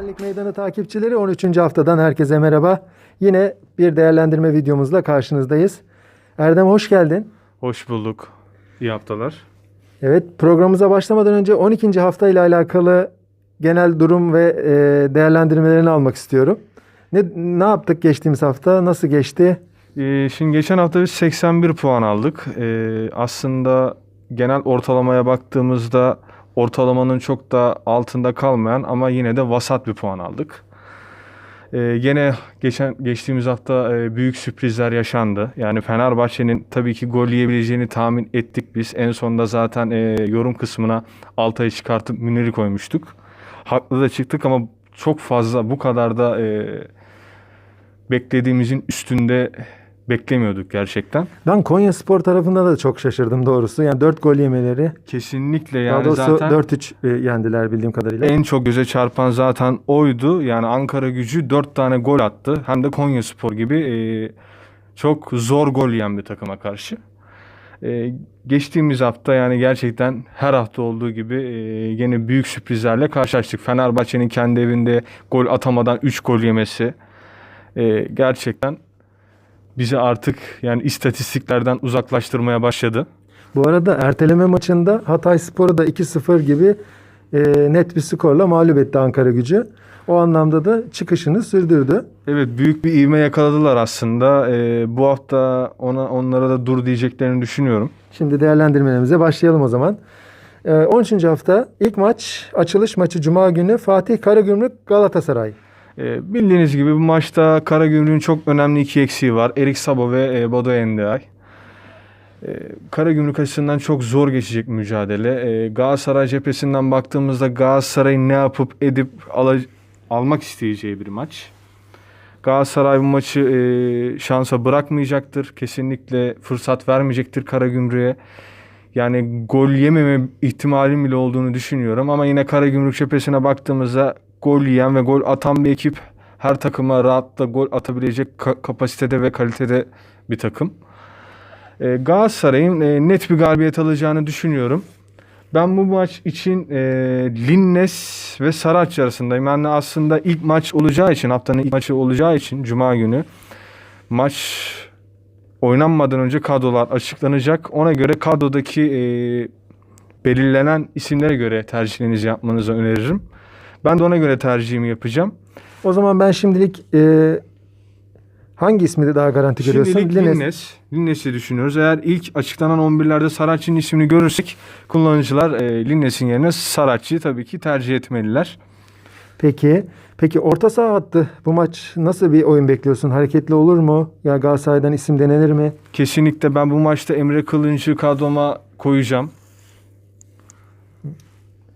Güvenlik Meydanı takipçileri 13. haftadan herkese merhaba. Yine bir değerlendirme videomuzla karşınızdayız. Erdem hoş geldin. Hoş bulduk. İyi haftalar. Evet programımıza başlamadan önce 12. hafta ile alakalı genel durum ve e, değerlendirmelerini almak istiyorum. Ne, ne yaptık geçtiğimiz hafta? Nasıl geçti? Ee, şimdi geçen hafta biz 81 puan aldık. Ee, aslında genel ortalamaya baktığımızda ortalamanın çok da altında kalmayan ama yine de vasat bir puan aldık. Ee, gene geçen geçtiğimiz hafta e, büyük sürprizler yaşandı. Yani Fenerbahçe'nin tabii ki gol yiyebileceğini tahmin ettik biz. En sonunda zaten e, yorum kısmına Altay'ı çıkartıp Münir'i koymuştuk. Haklı da çıktık ama çok fazla bu kadar da e, beklediğimizin üstünde beklemiyorduk gerçekten. Ben Konya Spor tarafında da çok şaşırdım doğrusu. Yani 4 gol yemeleri. Kesinlikle Daha yani doğrusu zaten 4-3 e, yendiler bildiğim kadarıyla. en çok göze çarpan zaten oydu. Yani Ankara gücü 4 tane gol attı. Hem de Konya Spor gibi e, çok zor gol yiyen bir takıma karşı. E, geçtiğimiz hafta yani gerçekten her hafta olduğu gibi e, yine büyük sürprizlerle karşılaştık. Fenerbahçe'nin kendi evinde gol atamadan 3 gol yemesi e, gerçekten bizi artık yani istatistiklerden uzaklaştırmaya başladı. Bu arada erteleme maçında Hatay Spor'u da 2-0 gibi e, net bir skorla mağlup etti Ankara gücü. O anlamda da çıkışını sürdürdü. Evet büyük bir ivme yakaladılar aslında. Ee, bu hafta ona onlara da dur diyeceklerini düşünüyorum. Şimdi değerlendirmelerimize başlayalım o zaman. E, 13. hafta ilk maç açılış maçı Cuma günü Fatih Karagümrük Galatasaray. Ee, bildiğiniz gibi bu maçta Karagümrük'ün çok önemli iki eksiği var. Erik Sabo ve e, Bodo Endiay. Ee, Karagümrük açısından çok zor geçecek mücadele. Ee, Galatasaray cephesinden baktığımızda Galatasaray'ın ne yapıp edip ala- almak isteyeceği bir maç. Galatasaray bu maçı e, şansa bırakmayacaktır. Kesinlikle fırsat vermeyecektir Karagümrük'e. Yani gol yememe ihtimalim bile olduğunu düşünüyorum. Ama yine Karagümrük cephesine baktığımızda gol yiyen ve gol atan bir ekip. Her takıma rahatla gol atabilecek ka- kapasitede ve kalitede bir takım. E, Galatasaray'ın e, net bir galibiyet alacağını düşünüyorum. Ben bu maç için e, Linnes ve Saraç arasındayım. Yani aslında ilk maç olacağı için, haftanın ilk maçı olacağı için Cuma günü maç oynanmadan önce kadrolar açıklanacak. Ona göre kadrodaki e, belirlenen isimlere göre tercihlerinizi yapmanızı öneririm. Ben de ona göre tercihimi yapacağım. O zaman ben şimdilik e, hangi ismi de daha garanti görüyorsun? Şimdilik Lines. Linnes. Linnes'i düşünüyoruz. Eğer ilk açıklanan 11'lerde Saracchi'nin ismini görürsek kullanıcılar e, Linnes'in yerine Saracchi'yi tabii ki tercih etmeliler. Peki. Peki orta saha hattı bu maç nasıl bir oyun bekliyorsun? Hareketli olur mu? Ya Galatasaray'dan isim denenir mi? Kesinlikle ben bu maçta Emre Kılınç'ı kadroma koyacağım.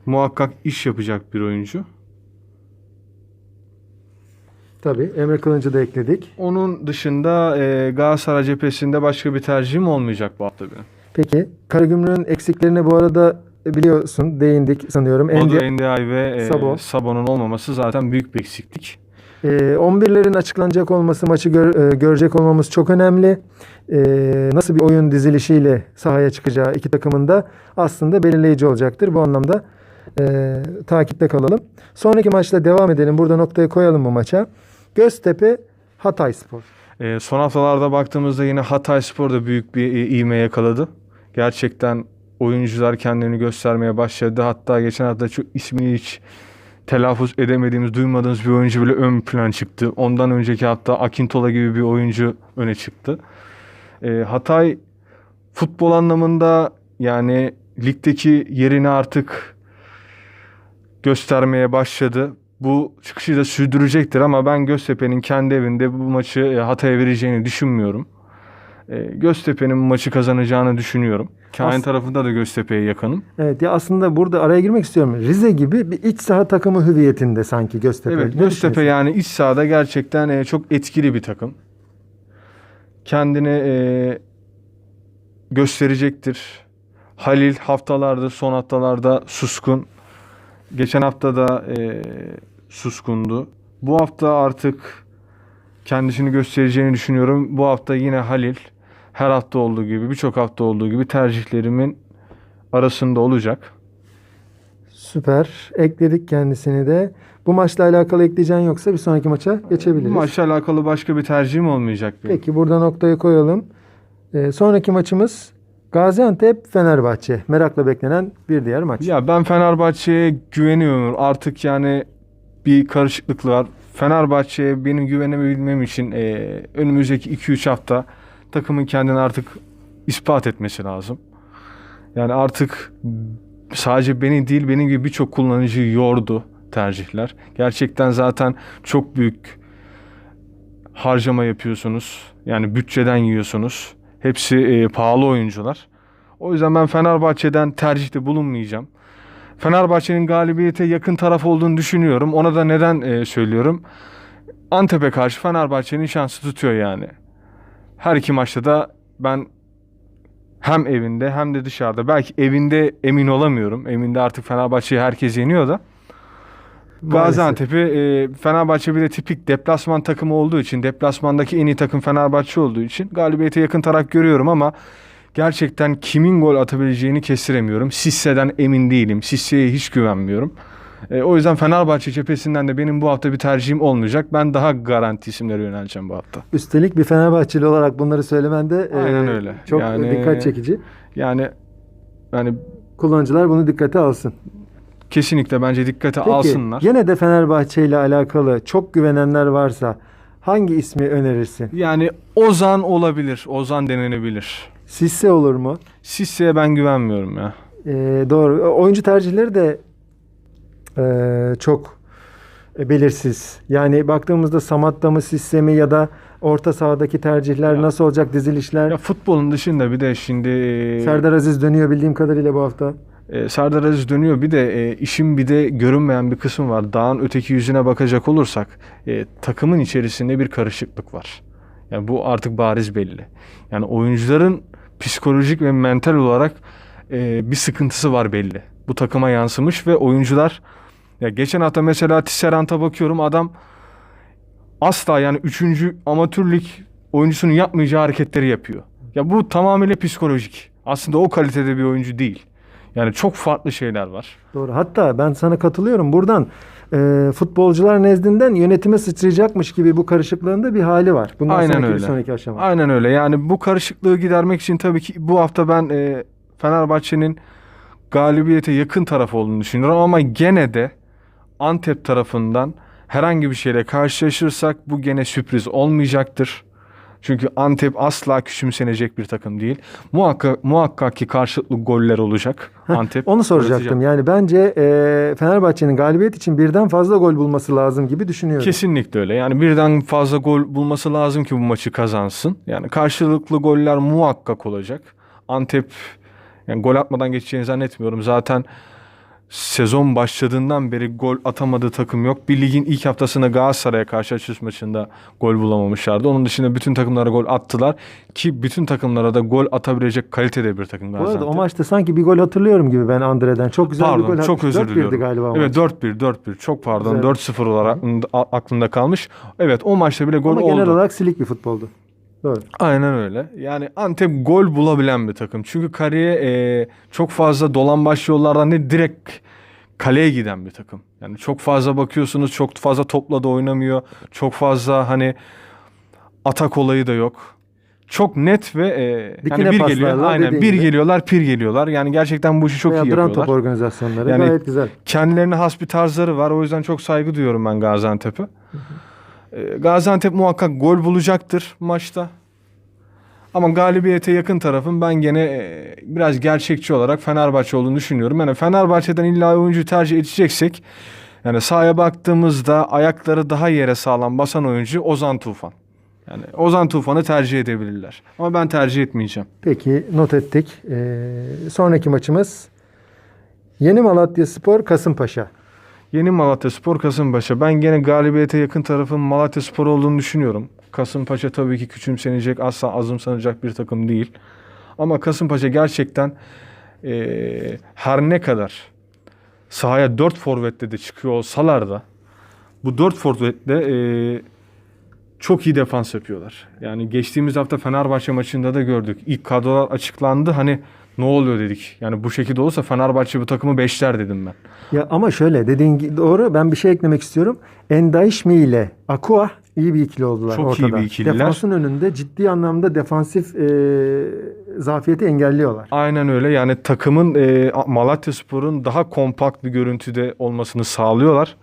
Muhakkak iş yapacak bir oyuncu. Tabii Emre Kılıncı da ekledik. Onun dışında e, Galatasaray cephesinde başka bir tercihim olmayacak bu hafta benim. Peki Karagümrük'ün eksiklerine bu arada biliyorsun değindik sanıyorum. Bodo Endi- Endiay ve e, Sabo. Sabo'nun olmaması zaten büyük bir eksiklik. Ee, 11'lerin açıklanacak olması, maçı gör- e, görecek olmamız çok önemli. Ee, nasıl bir oyun dizilişiyle sahaya çıkacağı iki takımın da aslında belirleyici olacaktır. Bu anlamda e, takipte kalalım. Sonraki maçla devam edelim. Burada noktayı koyalım bu maça. Göztepe Hatay Spor. E, son haftalarda baktığımızda yine Hatay Spor da büyük bir e, ivme yakaladı. Gerçekten oyuncular kendini göstermeye başladı. Hatta geçen hafta çok ismini hiç telaffuz edemediğimiz, duymadığımız bir oyuncu bile ön plan çıktı. Ondan önceki hafta Akintola gibi bir oyuncu öne çıktı. E, Hatay futbol anlamında yani ligdeki yerini artık göstermeye başladı. Bu çıkışı da sürdürecektir ama ben Göztepe'nin kendi evinde bu maçı e, Hatay'a vereceğini düşünmüyorum. E, Göztepe'nin bu maçı kazanacağını düşünüyorum. Kain As- tarafında da Göztepe'ye yakınım. Evet ya aslında burada araya girmek istiyorum. Rize gibi bir iç saha takımı hüviyetinde sanki Göztepe. Evet Ne Göztepe yani iç sahada gerçekten e, çok etkili bir takım. Kendini e, gösterecektir. Halil haftalarda son haftalarda suskun. Geçen hafta da e, suskundu. Bu hafta artık kendisini göstereceğini düşünüyorum. Bu hafta yine Halil her hafta olduğu gibi birçok hafta olduğu gibi tercihlerimin arasında olacak. Süper. Ekledik kendisini de. Bu maçla alakalı ekleyeceğin yoksa bir sonraki maça Bu geçebiliriz. maçla alakalı başka bir tercihim olmayacak benim. Peki burada noktayı koyalım. Ee, sonraki maçımız Gaziantep Fenerbahçe. Merakla beklenen bir diğer maç. Ya ben Fenerbahçe'ye güveniyorum. Artık yani bir karışıklık var. Fenerbahçe'ye benim güvenebilmem için e, önümüzdeki 2-3 hafta takımın kendini artık ispat etmesi lazım. Yani artık sadece beni değil benim gibi birçok kullanıcı yordu tercihler. Gerçekten zaten çok büyük harcama yapıyorsunuz. Yani bütçeden yiyorsunuz. Hepsi e, pahalı oyuncular. O yüzden ben Fenerbahçe'den tercihte bulunmayacağım. Fenerbahçe'nin galibiyete yakın taraf olduğunu düşünüyorum. Ona da neden e, söylüyorum? Antep'e karşı Fenerbahçe'nin şansı tutuyor yani. Her iki maçta da ben hem evinde hem de dışarıda. Belki evinde emin olamıyorum. Evinde artık Fenerbahçe'yi herkes yeniyor da. Gaziantep'i e, Fenerbahçe bir de tipik deplasman takımı olduğu için, deplasmandaki en iyi takım Fenerbahçe olduğu için galibiyete yakın taraf görüyorum ama gerçekten kimin gol atabileceğini kestiremiyorum. Sisse'den emin değilim. Sisse'ye hiç güvenmiyorum. E, o yüzden Fenerbahçe cephesinden de benim bu hafta bir tercihim olmayacak. Ben daha garanti isimlere yöneleceğim bu hafta. Üstelik bir Fenerbahçeli olarak bunları söylemen de e, Aynen öyle. çok Yani- dikkat çekici. Yani yani Kullanıcılar bunu dikkate alsın. Kesinlikle bence dikkate Peki alsınlar. gene de Fenerbahçe ile alakalı çok güvenenler varsa hangi ismi önerirsin? Yani Ozan olabilir. Ozan denenebilir. Sisse olur mu? Sisse'ye ben güvenmiyorum ya. Ee, doğru. Oyuncu tercihleri de e, çok belirsiz. Yani baktığımızda Samat'ta mı Sisse mi ya da orta sahadaki tercihler Ya. nasıl olacak dizilişler? Ya futbolun dışında bir de şimdi e, Serdar Aziz dönüyor bildiğim kadarıyla bu hafta. E, Serdar Aziz dönüyor. Bir de e, işin bir de görünmeyen bir kısım var. Dağın öteki yüzüne bakacak olursak e, takımın içerisinde bir karışıklık var. Yani bu artık bariz belli. Yani oyuncuların psikolojik ve mental olarak e, bir sıkıntısı var belli. Bu takıma yansımış ve oyuncular ya geçen hafta mesela Tisserant'a bakıyorum adam asla yani 3. amatör lig oyuncusunun yapmayacağı hareketleri yapıyor. Ya bu tamamıyla psikolojik. Aslında o kalitede bir oyuncu değil. Yani çok farklı şeyler var. Doğru. Hatta ben sana katılıyorum. Buradan e, futbolcular nezdinden yönetime sıçrayacakmış gibi bu karışıklığın da bir hali var. Bundan Aynen sonraki öyle. bir sonraki aşama. Aynen öyle. Yani bu karışıklığı gidermek için tabii ki bu hafta ben e, Fenerbahçe'nin galibiyete yakın taraf olduğunu düşünüyorum ama gene de Antep tarafından herhangi bir şeyle karşılaşırsak bu gene sürpriz olmayacaktır. Çünkü Antep asla küçümsenecek bir takım değil. Muhakkak, muhakkak ki karşılıklı goller olacak. Antep Onu soracaktım. Yani bence e, Fenerbahçe'nin galibiyet için birden fazla gol bulması lazım gibi düşünüyorum. Kesinlikle öyle. Yani birden fazla gol bulması lazım ki bu maçı kazansın. Yani karşılıklı goller muhakkak olacak. Antep yani gol atmadan geçeceğini zannetmiyorum. Zaten sezon başladığından beri gol atamadığı takım yok. Bir ligin ilk haftasında Galatasaray'a karşı açılış maçında gol bulamamışlardı. Onun dışında bütün takımlara gol attılar ki bütün takımlara da gol atabilecek kalitede bir takım Bu arada Gaziantep. o maçta sanki bir gol hatırlıyorum gibi ben Andre'den. Çok güzel bir gol Pardon çok özür 4-1'di diliyorum. galiba evet maç. 4-1 4-1 çok pardon Güzel. 4-0 olarak aklımda, kalmış. Evet o maçta bile gol Ama oldu. genel olarak silik bir futboldu. Doğru. Aynen öyle. Yani Antep gol bulabilen bir takım. Çünkü kaleye e, çok fazla dolambaç yollardan değil direkt kaleye giden bir takım. Yani çok fazla bakıyorsunuz çok fazla topla da oynamıyor. Çok fazla hani atak olayı da yok. Çok net ve e, Dikine yani bir geliyor. paslarla Aynen bir geliyorlar, pir geliyorlar. Yani gerçekten bu işi çok Veya iyi duran yapıyorlar. top organizasyonları Yani- gayet güzel. Kendilerine has bir tarzları var. O yüzden çok saygı duyuyorum ben Gaziantep'e. Ee, Gaziantep muhakkak gol bulacaktır maçta. Ama galibiyete yakın tarafım ben gene e, biraz gerçekçi olarak Fenerbahçe olduğunu düşünüyorum. Yani Fenerbahçe'den illa oyuncu tercih edeceksek yani sahaya baktığımızda ayakları daha yere sağlam basan oyuncu Ozan Tufan. Yani Ozan Tufan'ı tercih edebilirler. Ama ben tercih etmeyeceğim. Peki not ettik. Ee, sonraki maçımız Yeni Malatya Spor Kasımpaşa. Yeni Malatya Spor Kasımpaşa. Ben gene galibiyete yakın tarafın Malatya Spor olduğunu düşünüyorum. Kasımpaşa tabii ki küçümsenecek, asla azımsanacak bir takım değil. Ama Kasımpaşa gerçekten eee, her ne kadar sahaya 4 forvetle de çıkıyor olsalar da bu 4 forvetle eee, çok iyi defans yapıyorlar. Yani geçtiğimiz hafta Fenerbahçe maçında da gördük. İlk kadrolar açıklandı. Hani Ne oluyor dedik. Yani bu şekilde olursa Fenerbahçe bu takımı beşler dedim ben. Ya ama şöyle dediğin doğru. Ben bir şey eklemek istiyorum. Endaişmi ile Aqua iyi bir ikili oldular Çok iyi ortada. bir ikililer. Defansın önünde ciddi anlamda defansif e, zafiyeti engelliyorlar. Aynen öyle. Yani takımın e, Malatya Spor'un daha kompakt bir görüntüde olmasını sağlıyorlar.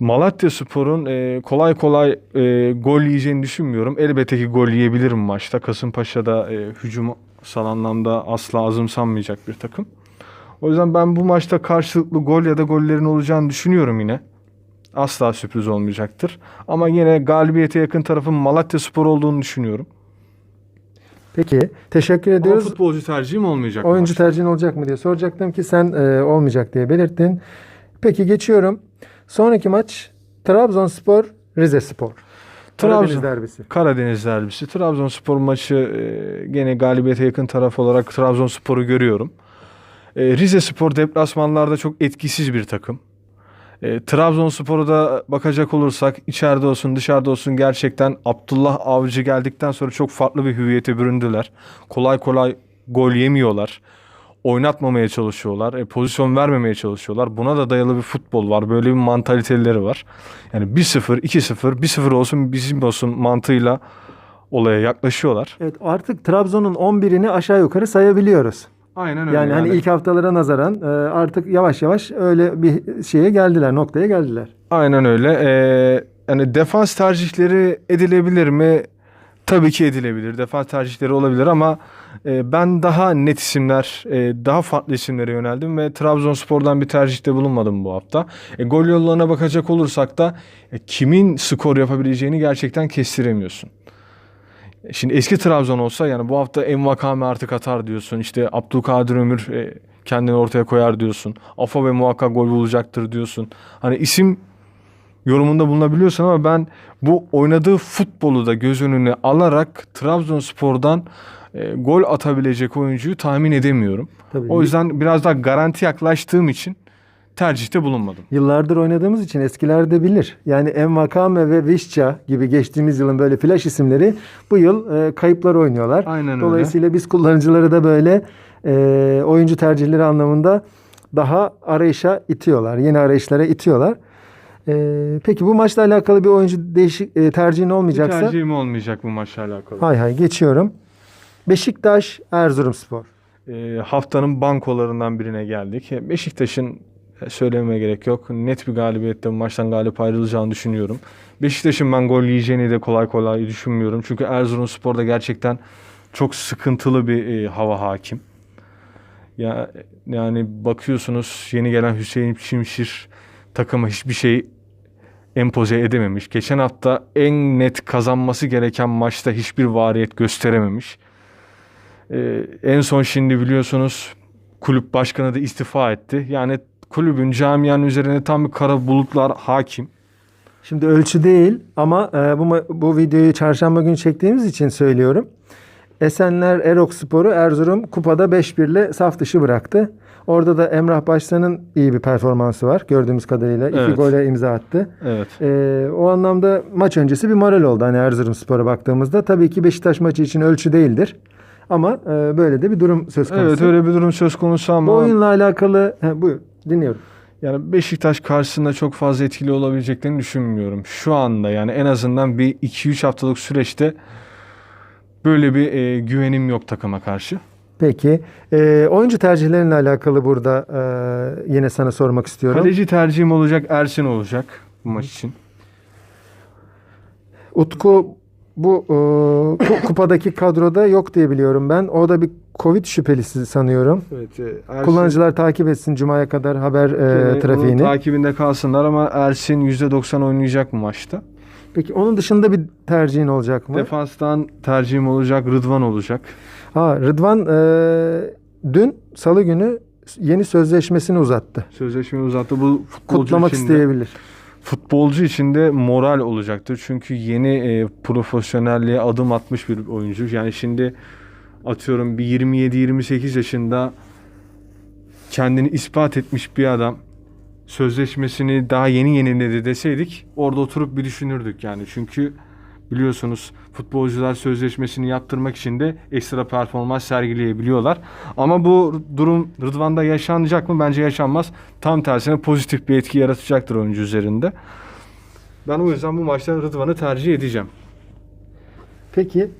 Malatya Spor'un e, kolay kolay e, gol yiyeceğini düşünmüyorum. Elbette ki gol yiyebilirim maçta. Kasımpaşa'da e, hücumsal anlamda asla azımsanmayacak bir takım. O yüzden ben bu maçta karşılıklı gol ya da gollerin olacağını düşünüyorum yine. Asla sürpriz olmayacaktır. Ama yine galibiyete yakın tarafın Malatya Spor olduğunu düşünüyorum. Peki teşekkür Ama ediyoruz. futbolcu tercihim olmayacak. Oyuncu maçta. tercihin olacak mı diye soracaktım ki sen e, olmayacak diye belirttin. Peki geçiyorum. Sonraki maç Trabzonspor Rizespor. Karadeniz Trabzon. derbisi. Karadeniz derbisi. Trabzonspor maçı e, gene galibiyete yakın taraf olarak Trabzonspor'u görüyorum. E, Rize Spor deplasmanlarda çok etkisiz bir takım. E, Trabzonspor'a da bakacak olursak içeride olsun dışarıda olsun gerçekten Abdullah Avcı geldikten sonra çok farklı bir hüviyete büründüler. Kolay kolay gol yemiyorlar. Oynatmamaya çalışıyorlar. E, pozisyon vermemeye çalışıyorlar. Buna da dayalı bir futbol var. Böyle bir mantaliteleri var. Yani 1-0, 2-0, 1-0 olsun bizim olsun mantığıyla olaya yaklaşıyorlar. Evet artık Trabzon'un 11'ini aşağı yukarı sayabiliyoruz. Aynen Yani hani ilk haftalara nazaran e, artık yavaş yavaş öyle bir şeye geldiler, noktaya geldiler. Aynen öyle. Ee, yani defans tercihleri edilebilir mi? Tabii ki edilebilir. Defans tercihleri olabilir ama e, ben daha net isimler, e, daha farklı isimlere yöneldim ve Trabzonspor'dan bir tercihte bulunmadım bu hafta. E, gol yollarına bakacak olursak da e, kimin skor yapabileceğini gerçekten kestiremiyorsun. Şimdi eski Trabzon olsa yani bu hafta Envakame artık atar diyorsun. İşte Abdülkadir Ömür kendini ortaya koyar diyorsun. Afa ve muhakkak gol bulacaktır diyorsun. Hani isim yorumunda bulunabiliyorsun ama ben bu oynadığı futbolu da göz önüne alarak Trabzonspor'dan e, gol atabilecek oyuncuyu tahmin edemiyorum. Tabii. O yüzden biraz daha garanti yaklaştığım için tercihte bulunmadım. Yıllardır oynadığımız için eskilerde bilir. Yani Envakame ve Vişça gibi geçtiğimiz yılın böyle flash isimleri bu yıl e, kayıplar oynuyorlar. Aynen öyle. Dolayısıyla biz kullanıcıları da böyle e, oyuncu tercihleri anlamında daha arayışa itiyorlar. Yeni arayışlara itiyorlar. E, peki bu maçla alakalı bir oyuncu değişik e, tercihin Bir olmayacaksa tercihim olmayacak bu maçla alakalı. hay hay geçiyorum. Beşiktaş Erzurumspor. E, haftanın bankolarından birine geldik. E, Beşiktaş'ın e, söylememe gerek yok. Net bir galibiyette maçtan galip ayrılacağını düşünüyorum. Beşiktaş'ın ben gol yiyeceğini de kolay kolay düşünmüyorum. Çünkü Erzurumspor'da gerçekten çok sıkıntılı bir e, hava hakim. Ya yani bakıyorsunuz yeni gelen Hüseyin Şimşir takıma hiçbir şey empoze edememiş. Geçen hafta en net kazanması gereken maçta hiçbir variyet gösterememiş. Ee, en son şimdi biliyorsunuz kulüp başkanı da istifa etti. Yani kulübün camianın üzerine tam bir kara bulutlar hakim. Şimdi ölçü değil ama e, bu bu videoyu çarşamba günü çektiğimiz için söylüyorum. Esenler Erok Sporu Erzurum kupada 5-1 ile saf dışı bıraktı. Orada da Emrah Başsan'ın iyi bir performansı var gördüğümüz kadarıyla. İki Evet. gole imza attı. Evet. E, o anlamda maç öncesi bir moral oldu hani Erzurum Spor'a baktığımızda. Tabii ki Beşiktaş maçı için ölçü değildir. Ama e, böyle de bir durum söz konusu. Evet öyle bir durum söz konusu ama Bu oyunla alakalı... He, buyur dinliyorum. yani Beşiktaş karşısında çok fazla etkili olabileceklerini düşünmüyorum. Şu anda yani en azından bir 2-3 haftalık süreçte böyle bir e, güvenim yok takıma karşı. Peki. E, oyuncu tercihlerinle alakalı burada e, yine sana sormak istiyorum. Kaleci tercihim olacak Ersin olacak bu maç için. Utku bu e, ku- kupadaki kadroda yok diye biliyorum ben. O da bir Covid şüphelisi sanıyorum. Evet, e, Kullanıcılar takip etsin Cuma'ya kadar haber e, trafiğini. takibinde kalsınlar ama Ersin %90 oynayacak bu maçta. Peki onun dışında bir tercihin olacak mı? Defanstan tercihim olacak Rıdvan olacak. Ha, Rıdvan e, dün salı günü yeni sözleşmesini uzattı. Sözleşmeyi uzattı. Bu futbolcu Kutlamak için de- isteyebilir. Futbolcu için de moral olacaktır. Çünkü yeni e, profesyonelliğe adım atmış bir oyuncu. Yani şimdi atıyorum bir 27-28 yaşında kendini ispat etmiş bir adam sözleşmesini daha yeni yeniledi deseydik orada oturup bir düşünürdük yani. Çünkü biliyorsunuz futbolcular sözleşmesini yaptırmak için de ekstra performans sergileyebiliyorlar. Ama bu durum Rıdvan'da yaşanacak mı? Bence yaşanmaz. Tam tersine pozitif bir etki yaratacaktır oyuncu üzerinde. Ben o yüzden bu maçta Rıdvan'ı tercih edeceğim. Peki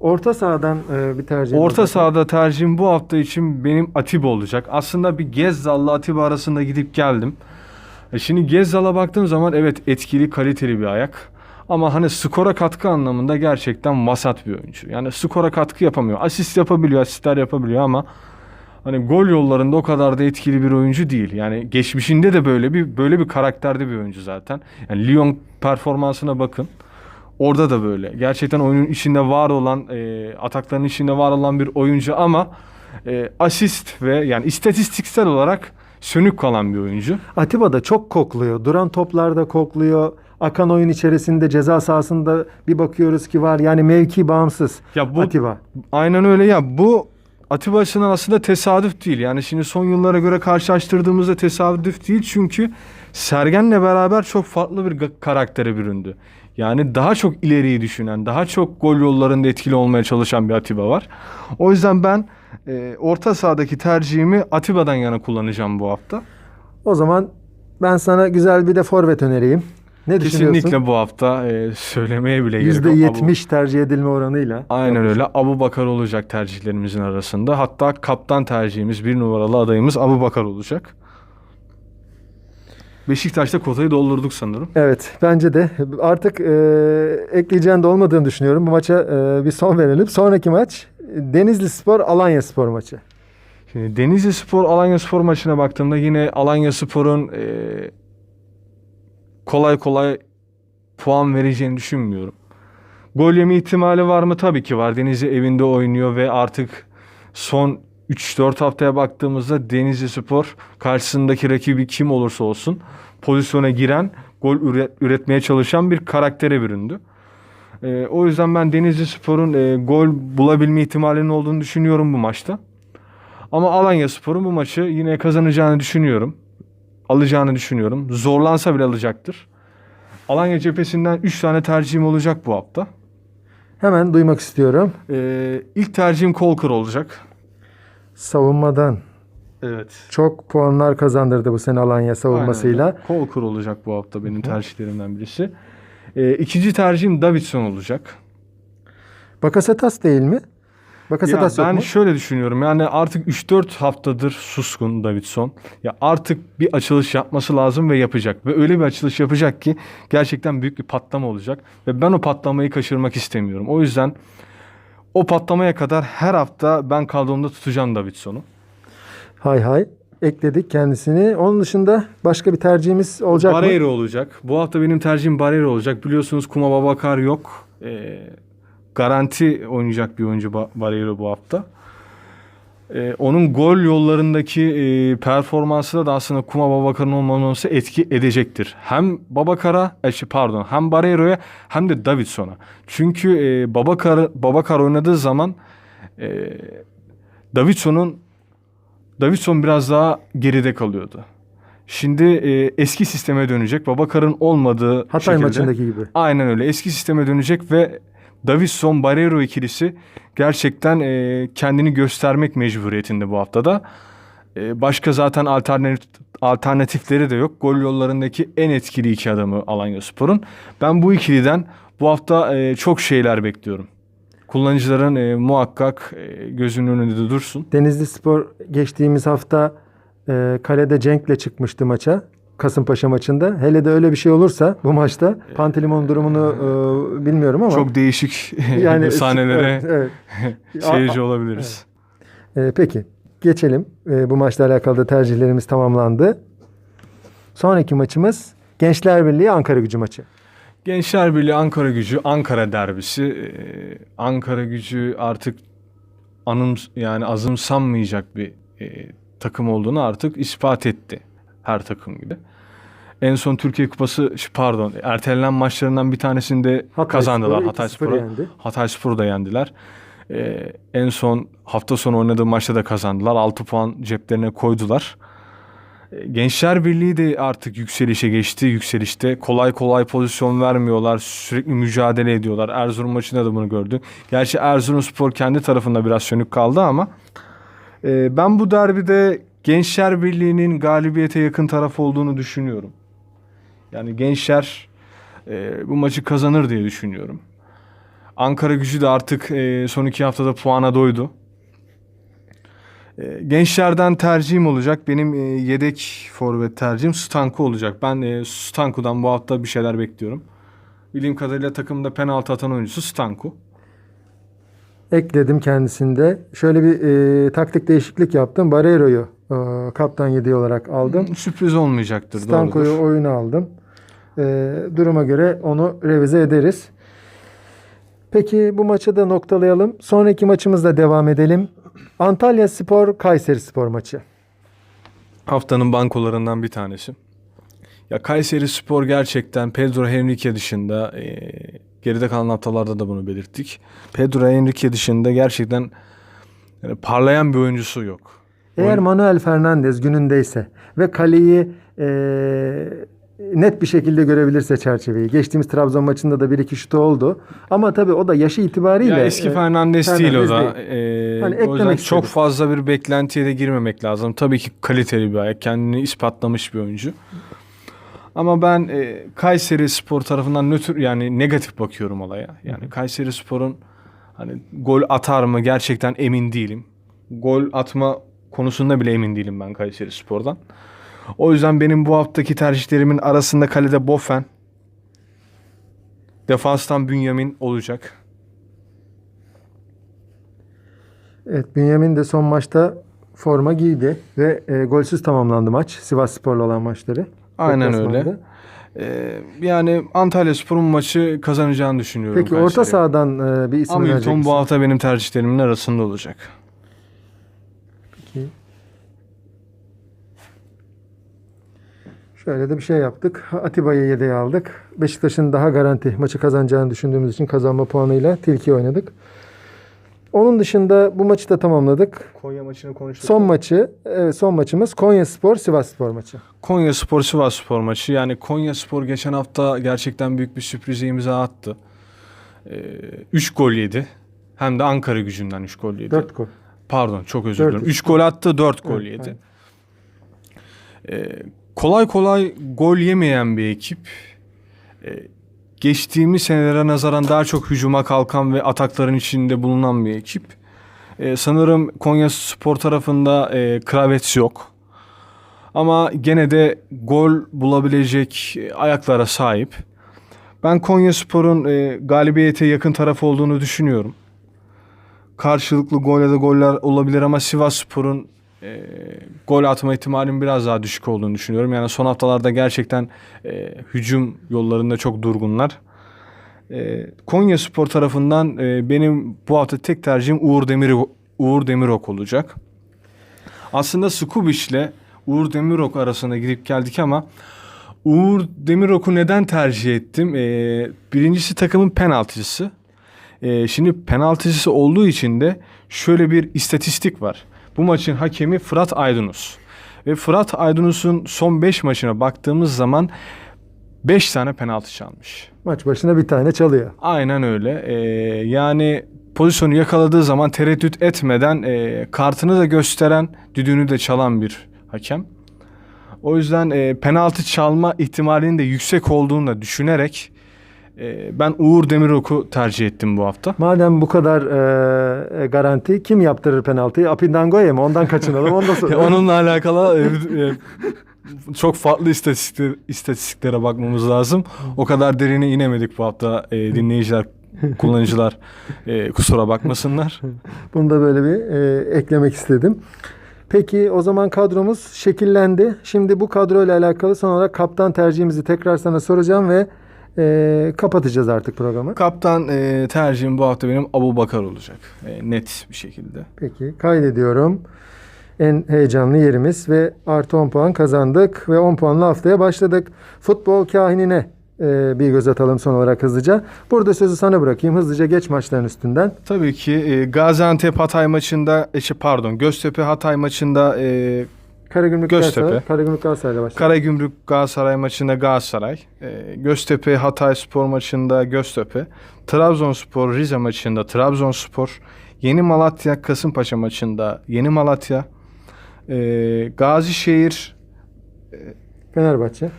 orta sahadan e, bir tercih. Orta olacak. sahada tercihim bu hafta için benim Atiba olacak. Aslında bir Gezzal'la Atiba arasında gidip geldim. E Şimdi Gezzal'a baktığım zaman evet etkili, kaliteli bir ayak. Ama hani skora katkı anlamında gerçekten vasat bir oyuncu. Yani skora katkı yapamıyor. Asist yapabiliyor, asistler yapabiliyor ama hani gol yollarında o kadar da etkili bir oyuncu değil. Yani geçmişinde de böyle bir böyle bir karakterde bir oyuncu zaten. Yani Lyon performansına bakın. Orada da böyle. Gerçekten oyunun içinde var olan, e, atakların içinde var olan bir oyuncu ama e, asist ve yani istatistiksel olarak sönük kalan bir oyuncu. Atiba da çok kokluyor. Duran toplarda kokluyor. Akan oyun içerisinde ceza sahasında bir bakıyoruz ki var. Yani mevki bağımsız. Ya bu Atiba. aynen öyle ya. Bu Atiba açısından aslında tesadüf değil. Yani şimdi son yıllara göre karşılaştırdığımızda tesadüf değil. Çünkü Sergen'le beraber çok farklı bir karaktere büründü. Yani daha çok ileriyi düşünen, daha çok gol yollarında etkili olmaya çalışan bir Atiba var. O yüzden ben e, orta sahadaki tercihimi Atiba'dan yana kullanacağım bu hafta. O zaman ben sana güzel bir de forvet önereyim. Ne düşünüyorsun? Kesinlikle bu hafta e, söylemeye bile gerek yok. Abu- %70 tercih edilme oranıyla. Aynen öyle. Abu Bakar olacak tercihlerimizin arasında. Hatta kaptan tercihimiz bir numaralı adayımız Abu Bakar olacak. Beşiktaş'ta kotayı doldurduk sanırım. Evet bence de artık e, ekleyeceğin de olmadığını düşünüyorum. Bu maça e, bir son verelim. Sonraki maç Denizli Spor Alanya Spor maçı. Şimdi Denizli Spor Alanya Spor maçına baktığımda yine Alanya Spor'un e, kolay kolay puan vereceğini düşünmüyorum. Gol yeme ihtimali var mı? Tabii ki var. Denizli evinde oynuyor ve artık son 3-4 haftaya baktığımızda Denizli Spor karşısındaki rakibi kim olursa olsun pozisyona giren, gol üret- üretmeye çalışan bir karaktere büründü. E, o yüzden ben Denizli Spor'un e, gol bulabilme ihtimalinin olduğunu düşünüyorum bu maçta. Ama Alanya Spor'un bu maçı yine kazanacağını düşünüyorum. Alacağını düşünüyorum. Zorlansa bile alacaktır. Alanya cephesinden 3 tane tercihim olacak bu hafta. Hemen duymak istiyorum. Ee, ilk tercihim Kolkır olacak. Savunmadan Evet. çok puanlar kazandırdı bu sene Alanya savunmasıyla. Kolkır olacak bu hafta benim tercihlerimden birisi. Ee, ikinci tercihim Davidson olacak. Bakasetas değil mi? Ya Bakasetas yok ben mu? şöyle düşünüyorum. Yani artık 3-4 haftadır suskun Davidson. Ya artık bir açılış yapması lazım ve yapacak. Ve öyle bir açılış yapacak ki gerçekten büyük bir patlama olacak. Ve ben o patlamayı kaçırmak istemiyorum. O yüzden o patlamaya kadar her hafta ben kadromda tutacağım Davidson'u. Hay hay. Ekledik kendisini. Onun dışında başka bir tercihimiz olacak mı? Barreiro olacak. Bu hafta benim tercihim Barreiro olacak. Biliyorsunuz Kuma Babakar yok. Ee, garanti oynayacak bir oyuncu Ba- Barreiro bu hafta. Ee, onun gol yollarındaki e, performansı da aslında Kuma Babakar'ın olmaması etki edecektir. Hem Babakar'a, e, şey, pardon, hem Barreiro'ya hem de Davidson'a. Çünkü e, Babakar Babakar oynadığı zaman e, Davidson'un Davidson biraz daha geride kalıyordu. Şimdi e, eski sisteme dönecek. Babakar'ın olmadığı Hatay şekilde. maçındaki gibi. Aynen öyle. Eski sisteme dönecek ve Davidson Barreiro ikilisi gerçekten e, kendini göstermek mecburiyetinde bu haftada. E, başka zaten alternatif alternatifleri de yok. Gol yollarındaki en etkili iki adamı Alanyaspor'un. Ben bu ikiliden bu hafta e, çok şeyler bekliyorum. Kullanıcıların e, muhakkak e, gözünün önünde dursun. Denizli Spor geçtiğimiz hafta e, kalede Cenk'le çıkmıştı maça. Kasımpaşa maçında. Hele de öyle bir şey olursa bu maçta Pantelimon durumunu e, bilmiyorum ama Çok değişik yani sahnelere evet, evet. seyirci olabiliriz. E, peki geçelim. E, bu maçla alakalı da tercihlerimiz tamamlandı. Sonraki maçımız Gençler Birliği Ankara Gücü maçı. Gençler Birliği Ankara Gücü Ankara derbisi. Ee, Ankara Gücü artık anım yani azımsanmayacak bir e, takım olduğunu artık ispat etti. Her takım gibi. En son Türkiye Kupası pardon ertelenen maçlarından bir tanesinde Hatay kazandılar. Spor'u Hatay 2-0 Spor'u. yendi. Hatay Spor'u da yendiler. Ee, en son hafta sonu oynadığı maçta da kazandılar. 6 puan ceplerine koydular. E, Gençler Birliği de artık yükselişe geçti. Yükselişte kolay kolay pozisyon vermiyorlar. Sürekli mücadele ediyorlar. Erzurum maçında da bunu gördük. Gerçi Erzurumspor kendi tarafında biraz sönük kaldı ama e, ben bu derbide Gençler Birliği'nin galibiyete yakın taraf olduğunu düşünüyorum. Yani gençler e, bu maçı kazanır diye düşünüyorum. Ankara gücü de artık e, son iki haftada puana doydu. E, gençlerden tercihim olacak. Benim e, yedek forvet tercihim Stanku olacak. Ben e, Stanku'dan bu hafta bir şeyler bekliyorum. Bildiğim kadarıyla takımda penaltı atan oyuncusu Stanku. Ekledim kendisinde. Şöyle bir e, taktik değişiklik yaptım. Barreiro'yu e, kaptan yediği olarak aldım. Sürpriz olmayacaktır. Stanko'yu oyuna aldım. E, duruma göre onu revize ederiz. Peki bu maçı da noktalayalım. Sonraki maçımızla devam edelim. Antalya Spor Kayseri Spor maçı. Haftanın bankolarından bir tanesi. Ya Kayseri Spor gerçekten Pedro Henrique dışında e, geride kalan haftalarda da bunu belirttik. Pedro Henrique dışında gerçekten yani parlayan bir oyuncusu yok. Eğer Oyun- Manuel Fernandez günündeyse ve kaleyi e, net bir şekilde görebilirse çerçeveyi. Geçtiğimiz Trabzon maçında da bir iki şutu oldu. Ama tabii o da yaşı itibariyle ya eski e, Fernandes değil o Fernandes da. E, Hani o yüzden eklemek çok istedim. fazla bir beklentiye de girmemek lazım. Tabii ki kaliteli bir ayak. Kendini ispatlamış bir oyuncu. Ama ben e, Kayseri Spor tarafından nötr yani negatif bakıyorum olaya. Yani Kayseri Spor'un hani gol atar mı gerçekten emin değilim. Gol atma konusunda bile emin değilim ben Kayseri Spor'dan. O yüzden benim bu haftaki tercihlerimin arasında kalede Bofen, defanstan Bünyamin olacak. Evet, Bünyamin de son maçta forma giydi ve e, golsüz tamamlandı maç. Sivas Spor'la olan maçları. Aynen öyle. Ee, yani Antalya Spor'un maçı kazanacağını düşünüyorum. Peki orta sahadan e, bir isim Hamilton misin? bu hafta benim tercihlerimin arasında olacak. Peki. Şöyle de bir şey yaptık. Atiba'yı yedeğe aldık. Beşiktaş'ın daha garanti maçı kazanacağını düşündüğümüz için kazanma puanıyla Tilki oynadık. Onun dışında bu maçı da tamamladık. Konya maçını konuştuk. Son maçı, evet son maçımız Konya Spor Sivas Spor maçı. Konya Spor Sivas Spor maçı. Yani Konya Spor geçen hafta gerçekten büyük bir sürprize imza attı. 3 gol yedi. Hem de Ankara gücünden 3 gol yedi. 4 gol. Pardon çok özür dilerim. 3 gol attı 4 gol Evet, yedi. Ee, kolay kolay gol yemeyen bir ekip. Ee, geçtiğimiz senelere nazaran daha çok hücuma kalkan ve atakların içinde bulunan bir ekip. Ee, sanırım Konya Spor tarafında e, Kravets yok. Ama gene de gol bulabilecek e, ayaklara sahip. Ben Konya Spor'un e, galibiyete yakın taraf olduğunu düşünüyorum. Karşılıklı gol ya da goller olabilir ama Sivas Spor'un e, gol atma ihtimalinin biraz daha düşük olduğunu düşünüyorum. Yani son haftalarda gerçekten e, hücum yollarında çok durgunlar. E, Konya Spor tarafından e, benim bu hafta tek tercihim Uğur Demir Uğur Demirok olacak. Aslında Skubic ile Uğur Demirok arasında gidip geldik ama Uğur Demirok'u neden tercih ettim? Ee, birincisi takımın penaltıcısı. Ee, şimdi penaltıcısı olduğu için de şöyle bir istatistik var. Bu maçın hakemi Fırat Aydınus. Ve Fırat Aydınus'un son 5 maçına baktığımız zaman 5 tane penaltı çalmış. Maç başına bir tane çalıyor. Aynen öyle. Ee, yani pozisyonu yakaladığı zaman tereddüt etmeden e, kartını da gösteren, düdüğünü de çalan bir hakem. O yüzden e, penaltı çalma ihtimalinin de yüksek olduğunu da düşünerek e, ben Uğur Demirok'u tercih ettim bu hafta. Madem bu kadar e, e, garanti kim yaptırır penaltıyı? Apindango'ya mı? Ondan kaçınalım. Ondan sonra. Onunla alakalı e, e, çok farklı istatistikler, istatistiklere bakmamız lazım. O kadar derine inemedik bu hafta e, dinleyiciler, kullanıcılar e, kusura bakmasınlar. Bunu da böyle bir e, eklemek istedim. Peki o zaman kadromuz şekillendi. Şimdi bu kadroyla alakalı son olarak kaptan tercihimizi tekrar sana soracağım ve e, kapatacağız artık programı. Kaptan e, tercihim bu hafta benim Abu Bakar olacak. E, net bir şekilde. Peki kaydediyorum. En heyecanlı yerimiz ve artı 10 puan kazandık ve 10 puanla haftaya başladık. Futbol kahinine e, bir göz atalım son olarak hızlıca. Burada sözü sana bırakayım. Hızlıca geç maçların üstünden. Tabii ki e, Gaziantep Hatay maçında, e, şey, pardon Göztepe Hatay maçında e, Karagümrük Göztepe. Galatasaray, Karagümrük Galatasaray'la başladı. Karagümrük Galatasaray maçında Galatasaray, e, Göztepe Hatay Spor maçında Göztepe, Trabzonspor Rize maçında Trabzonspor, Yeni Malatya Kasımpaşa maçında Yeni Malatya, e, Gazişehir Fenerbahçe.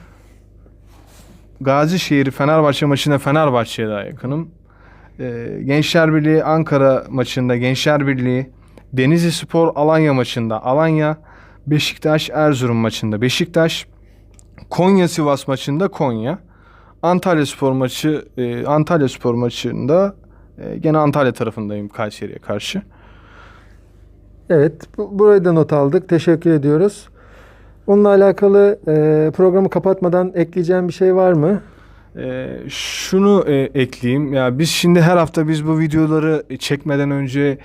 Gazişehir Fenerbahçe maçında Fenerbahçe'ye daha yakınım. E, Gençler Birliği Ankara maçında Gençler Birliği, Denizli Spor Alanya maçında Alanya, Beşiktaş Erzurum maçında Beşiktaş, Konya Sivas maçında Konya, Antalya Spor maçı e, Antalya Spor maçında e, gene Antalya tarafındayım Kayseri'ye karşı. Evet, bu- burayı da not aldık. Teşekkür ediyoruz. Onunla alakalı e, programı kapatmadan ekleyeceğim bir şey var mı? Ee, şunu e, ekleyeyim. Ya biz şimdi her hafta biz bu videoları çekmeden önce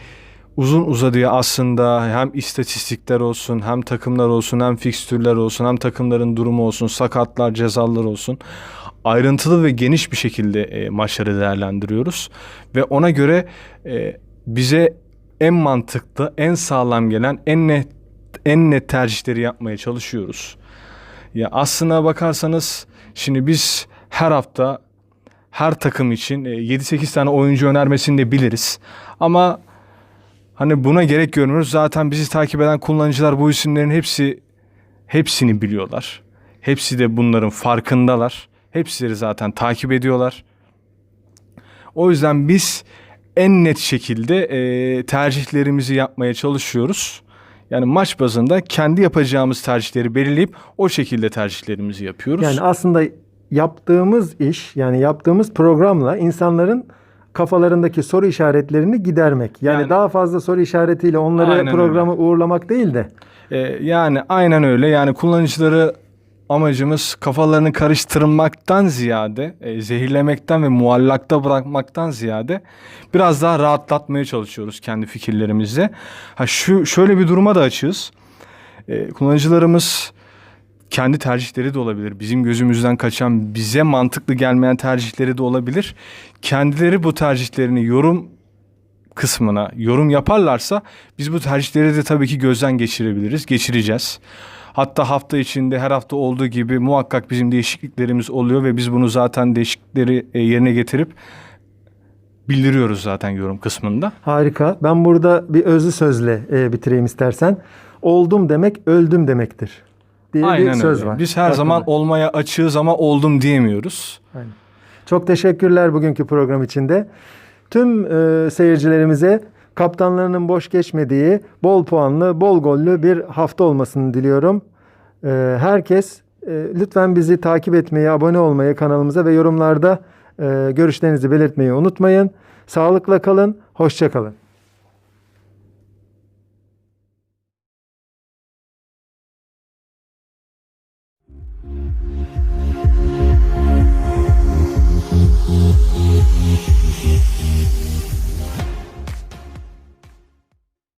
uzun uzadıya aslında hem istatistikler olsun, hem takımlar olsun, hem fikstürler olsun, hem takımların durumu olsun, sakatlar, cezalar olsun. Ayrıntılı ve geniş bir şekilde e, maçları değerlendiriyoruz ve ona göre e, bize en mantıklı, en sağlam gelen, en net en net tercihleri yapmaya çalışıyoruz. Ya aslına bakarsanız şimdi biz her hafta her takım için e, 7-8 tane oyuncu önermesini de biliriz. Ama hani buna gerek görmüyoruz. Zaten bizi takip eden kullanıcılar bu isimlerin hepsi hepsini biliyorlar. Hepsi de bunların farkındalar. Hepsileri zaten takip ediyorlar. O yüzden biz en net şekilde e, tercihlerimizi yapmaya çalışıyoruz. Yani maç bazında kendi yapacağımız tercihleri belirleyip o şekilde tercihlerimizi yapıyoruz. Yani aslında yaptığımız iş, yani yaptığımız programla insanların kafalarındaki soru işaretlerini gidermek. Yani, Yani- daha fazla soru işaretiyle onları Aynen programa uğurlamak değil de Ee, yani aynen öyle. Yani kullanıcıları amacımız kafalarını karıştırmaktan ziyade, e, zehirlemekten ve muallakta bırakmaktan ziyade biraz daha rahatlatmaya çalışıyoruz kendi fikirlerimizle. Ha şu şöyle bir duruma da açığız. Ee, kullanıcılarımız kendi tercihleri de olabilir. Bizim gözümüzden kaçan, bize mantıklı gelmeyen tercihleri de olabilir. Kendileri bu tercihlerini yorum kısmına yorum yaparlarsa biz bu tercihleri de tabii ki gözden geçirebiliriz, geçireceğiz. Hatta hafta içinde her hafta olduğu gibi muhakkak bizim değişikliklerimiz oluyor ve biz bunu zaten değişiklikleri e, yerine getirip bildiriyoruz zaten yorum kısmında. harika. Ben burada bir özlü sözle e, bitireyim istersen. Oldum demek öldüm demektir. Diye bir Aynen söz öyle. var. Biz her Aklımda. zaman olmaya açığız ama oldum diyemiyoruz. Aynen. Çok teşekkürler bugünkü program içinde. Tüm e, seyircilerimize kaptanlarının boş geçmediği, bol puanlı, bol gollü bir hafta olmasını diliyorum. E, herkes e, lütfen bizi takip etmeyi, abone olmayı kanalımıza ve yorumlarda e, görüşlerinizi belirtmeyi unutmayın. Sağlıkla kalın, hoşça kalın.